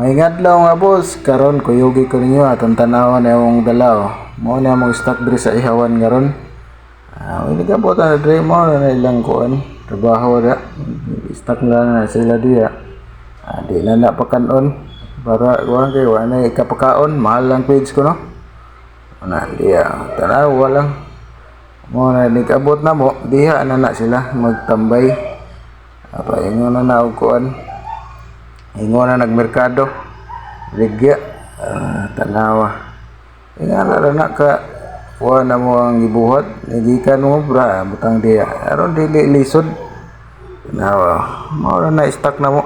Maingad lang nga boss, karon kuyugi ko ninyo atong tanawan na yung dala oh. Mo na mong stock diri sa ihawan karon. Ah, uh, ka po ta diri mo na ilang kuan. Trabaho da. Stock lang na sila diya. Ah, di na na pakanon para kuan kay wa na ikapakaon, mahal lang page ko no. Ana diya, tanawa lang. Mo na nikabot na mo, diha na na sila magtambay. Apa ingon na na kuan. Ingon na nagmerkado. Ligya. Ah, tanawa. Ingala na ka wa na mo ang gibuhat. Nagikan mo bra, butang diya. Aron dili lisod. Tanawa. Mao na na stock na mo.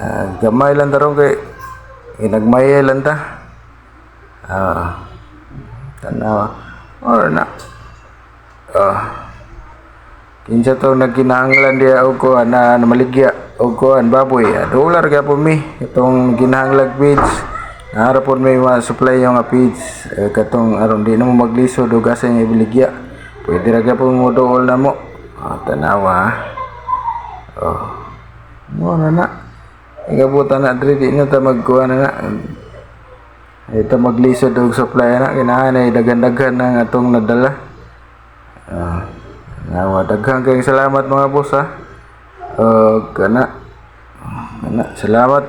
Ah, gamay lang tarong kay inagmay lang ta. Ah. Tanawa. Mao na. Ah. Kinsa to nagkinahanglan diya og ko na, na maligya og kuan baboy. Ah, Dollar gyapon mi itong ginahanglag page. Nara po may mga supply yung page eh, katong aron di na mo maglisod og asa nga ibaligya. Pwede ra gyapon mo dool na mo. Ah, tanawa. ah. Oh. Mo na na. Igabutan na diri di na ta magkuha na na. Ito maglisod og supply na kinahanglan ay dagan-dagan ng atong nadala. Ah. Nawa daghang kayong salamat mga boss ha. Uh. Kana salamat.